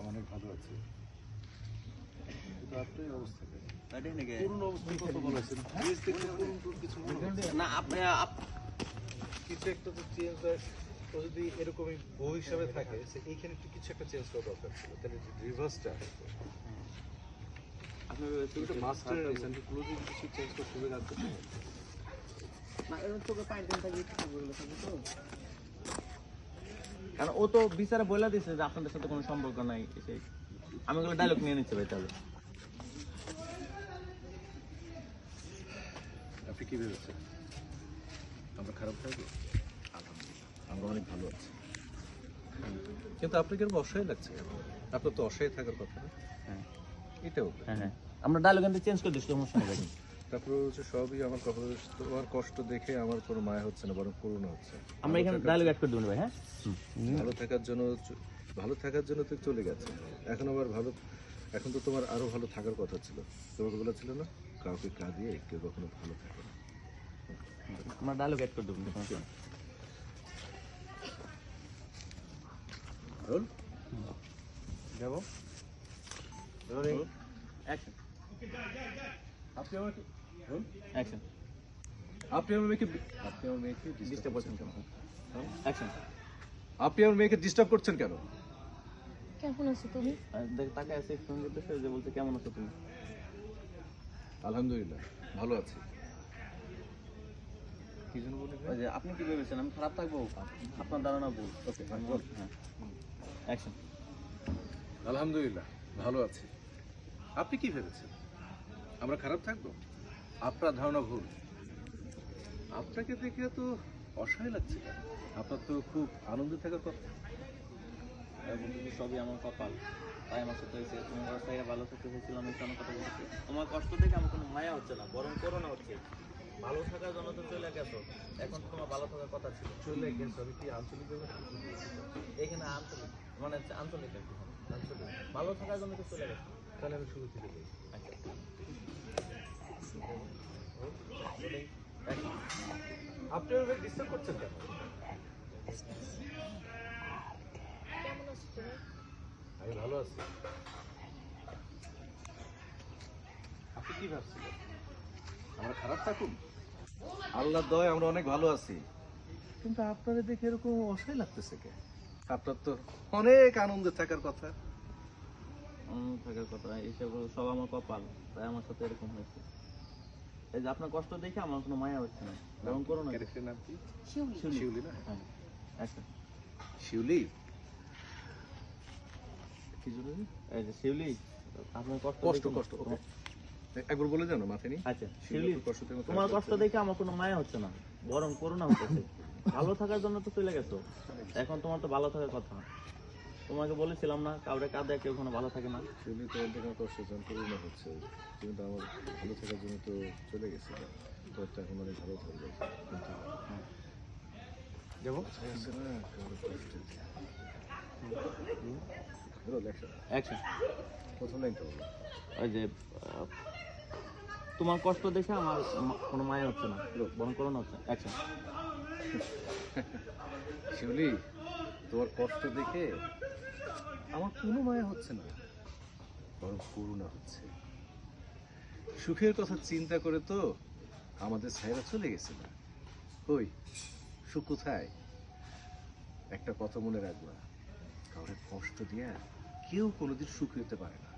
অনেক ভালো আছি। আপনার কিছু একটা তো চেঞ্জ হয়। ও যদি এরকমই বউ হিসাবে থাকে এইখানে একটু কিছু একটা চেঞ্জ করা দরকার ছিল। তাহলে রিভার্সটা আপনি তুমি তো মাস্টার সেন্টার ক্লোজিং কিছু চেঞ্জ করে সুবিধা না এর চোখে পানি দিন থাকি ওগুলো তো? কারণ ও তো বিচারে বলে দিছে যে আপনাদের সাথে কোনো সম্পর্ক নাই সেই আমি ওগুলো ডায়লগ নিয়ে নিচ্ছি ভাই তাহলে। আপনি কি ভেবেছেন? আমরা খারাপ থাকব আমরা অনেক ভালো আছি। কিন্তু আপনাকে এরকম অসহায় লাগছে কেন? আপনার তো অসহায় থাকার কথা না। হ্যাঁ। এটাও হ্যাঁ হ্যাঁ। আমরা ডায়লগ কিন্তু চেঞ্জ করে দিচ্ছি সমস্যা নেই তারপরে হচ্ছে সবই আমার কথা তোমার কষ্ট দেখে আমার কোনো মায়া হচ্ছে না বরং করুণ হচ্ছে। আমরা এখানে ডায়লগ অ্যাড করে দেবো ভাই হ্যাঁ? ভালো থাকার জন্য ভালো থাকার জন্য তো চলে গেছে। এখন আবার ভালো এখন তো তোমার আরও ভালো থাকার কথা ছিল। তোমাকে বলেছিল না? কাউকে কাঁদিয়ে কেউ কখনো ভালো থাকে না। আমরা ডায়লগ অ্যাড করে দেবো রোল যাব। অ্যাকশন আপনি আমাকে অ্যাকশন আপনি আমার মেয়েকে আপনি আমার মেয়েকে ডিস্টার্ব করছেন কেন? অ্যাকশন আপনি আমার মেয়েকে ডিস্টার্ব করছেন কেন? কেমন আছো তুমি? দেখ তাকে আছে ফোন করতেছে যে বলতে কেমন আছো তুমি? আলহামদুলিল্লাহ ভালো আছি। কি জন্য বলি আপনি কি ভেবেছেন? আমি খারাপ থাকব? আপনার ধারণা ভুল। ওকে হ্যাঁ। অ্যাকশন আলহামদুলিল্লাহ ভালো আছি। আপনি কি ভেবেছেন? আমরা খারাপ থাকব? আপনার ধারণা ভুল। আপনাকে দেখে তো অসহায় লাগছে? আপনার তো খুব আনন্দে থাকার কথা। বন্ধু সবই আমার কপাল। তাই আমার সাথে হয়েছে। তোমার রাস্তায় ভালো থাকতে হয়েছিল, আমি কোনো কথা বলছি। তোমার কষ্ট দেখে আমার কোনো মায়া হচ্ছে না, বরং করোনা হচ্ছে। ভালো থাকার জন্য তো চলে গেছো। এখন তোমার ভালো থাকার কথা ছিল। চলে গেছে, আমি কি আঞ্চলিক এখানে আঞ্চলিক মানে আঞ্চলিক আঞ্চলিক। ভালো থাকার জন্য তো চলে গেছো। তাহলে আমি শুরু থেকে বলি। আচ্ছা। আপনি আমাকে ডিস্টার্ব করছেন কেন? আমি ভালো আছি। আপনি কি ভাবছিলেন? আমরা খারাপ থাকুন? আল্লাহ দয় আমরা অনেক ভালো আছি। কিন্তু আপনাদের দেখে এরকম অসহায় লাগতেছে কে আপনার তো অনেক আনন্দে থাকার কথা। থাকার কথা। এইসব সব আমার কপাল তাই আমার সাথে এরকম হয়েছে। এই যে আপনার কষ্ট দেখে আমার কোনো মায়া হচ্ছে না। বরং করোনা ক্যারেক্টার নাম কি? শিউলি। শিউলি। না? হ্যাঁ। আচ্ছা। শিউলি? কি জন্য? এই যে শিউলি আপনার কষ্ট কষ্ট কষ্ট একবার বলে জানো মাথায় নেই আচ্ছা শিউলি তোমার কষ্ট দেখে। আমার কোনো মায়া হচ্ছে না। বরং করোনা হচ্ছে। ভালো থাকার জন্য তো চলে গেছো। এখন তোমার তো ভালো থাকার কথা। তোমাকে বলেছিলাম না কাউরে কাঁদে কেউ কোনো ভালো থাকে না। শিউলি তো কষ্ট যখন করোনা হচ্ছে। তুমি তো আমার ভালো থাকার জন্য তো চলে গেছে তো একটা এখন অনেক ভালো থাকবে। কিন্তু যাব? দেখো। প্রথম লাইনটা বলো। ওই যে তোমার কষ্ট দেখে আমার কোনো মায়া হচ্ছে না। বরং করোনা হচ্ছে অ্যাকশন শিউলি তোমার কষ্ট দেখে আমার কোনো মায়া হচ্ছে না, বরং করুণা হচ্ছে। সুখের কথা চিন্তা করে তো আমাদের ছাইরা চলে গেছে না। ওই সুখ কোথায়? একটা কথা মনে রাখবা কাউরে কষ্ট দিয়ে কেউ কোনোদিন সুখ হতে পারে না।